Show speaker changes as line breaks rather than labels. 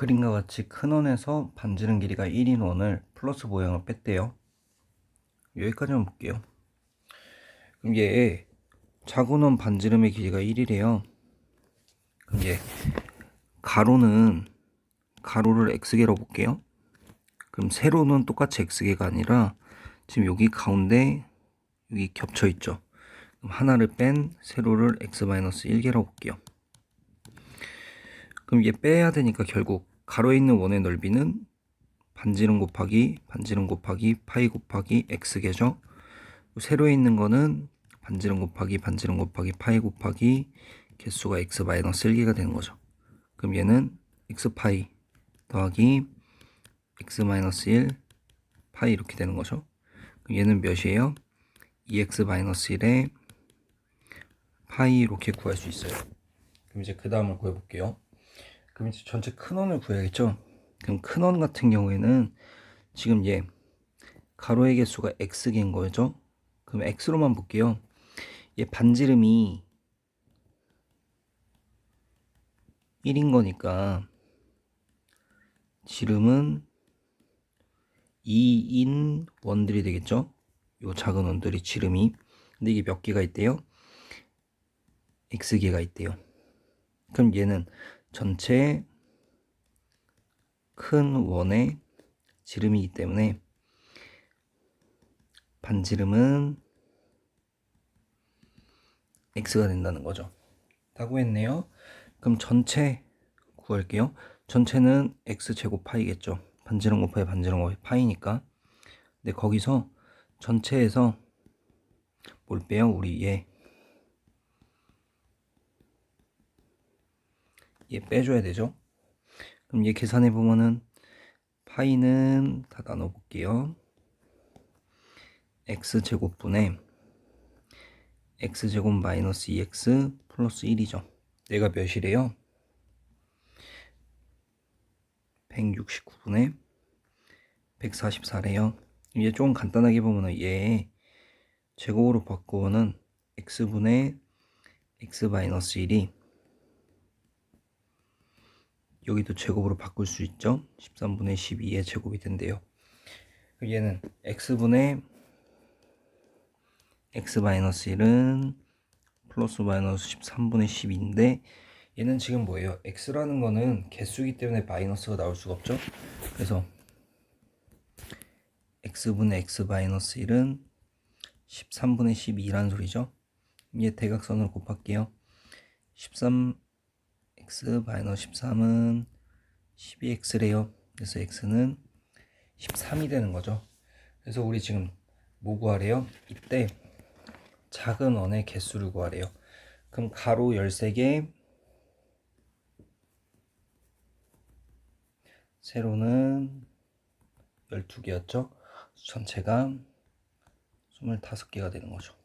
그림과 같이 큰 원에서 반지름 길이가 1인 원을 플러스 모양을 뺐대요. 여기까지만 볼게요. 그럼 얘 작은 원 반지름의 길이가 1이래요. 그럼 얘 가로는 가로를 x개로 볼게요. 그럼 세로는 똑같이 x개가 아니라 지금 여기 가운데 여기 겹쳐 있죠. 하나를 뺀 세로를 x-1개라고 볼게요. 그럼 얘 빼야 되니까 결국 가로에 있는 원의 넓이는 반지름 곱하기 반지름 곱하기 파이 곱하기 x개죠. 세로에 있는 거는 반지름 곱하기 반지름 곱하기 파이 곱하기 개수가 x-1개가 되는 거죠. 그럼 얘는 x파이 더하기 x-1 파이 이렇게 되는 거죠. 그럼 얘는 몇이에요? 2x-1에 파이 이렇게 구할 수 있어요. 그럼 이제 그 다음을 구해볼게요. 그럼 이제 전체 큰 원을 구해야겠죠? 그럼 큰원 같은 경우에는 지금 얘 가로의 개수가 x개인 거죠? 그럼 x로만 볼게요. 얘 반지름이 1인 거니까 지름은 2인 원들이 되겠죠? 요 작은 원들이 지름이 근데 이게 몇 개가 있대요? x개가 있대요. 그럼 얘는 전체 큰 원의 지름이기 때문에 반지름은 x가 된다는 거죠. 다 구했네요. 그럼 전체 구할게요. 전체는 x 제곱 파이겠죠. 반지름 곱하기 반지름 곱하기 파이니까. 근데 거기서 전체에서 뭘 빼요? 우리 얘. 얘 빼줘야 되죠. 그럼 얘 계산해 보면은 파이는 다 나눠 볼게요. x 제곱분의 x 제곱 마이너스 2x 플러스 1이죠. 얘가 몇이래요? 169분의 144래요. 얘좀 간단하게 보면은 얘 제곱으로 바꾸면은 x분의 x 마이너스 1이 여기도 제곱으로 바꿀 수 있죠. 13분의 12의 제곱이 된대요. 얘는 x분의 x-1은 플러스 마이너스 13분의 12인데 얘는 지금 뭐예요? x라는 거는 개수이기 때문에 마이너스가 나올 수가 없죠. 그래서 x분의 x-1은 13분의 12라는 소리죠. 얘 대각선으로 곱할게요. 13 x-13은 12x래요. 그래서 x는 13이 되는 거죠. 그래서 우리 지금 뭐 구하래요? 이때 작은 원의 개수를 구하래요. 그럼 가로 13개, 세로는 12개였죠? 전체가 25개가 되는 거죠.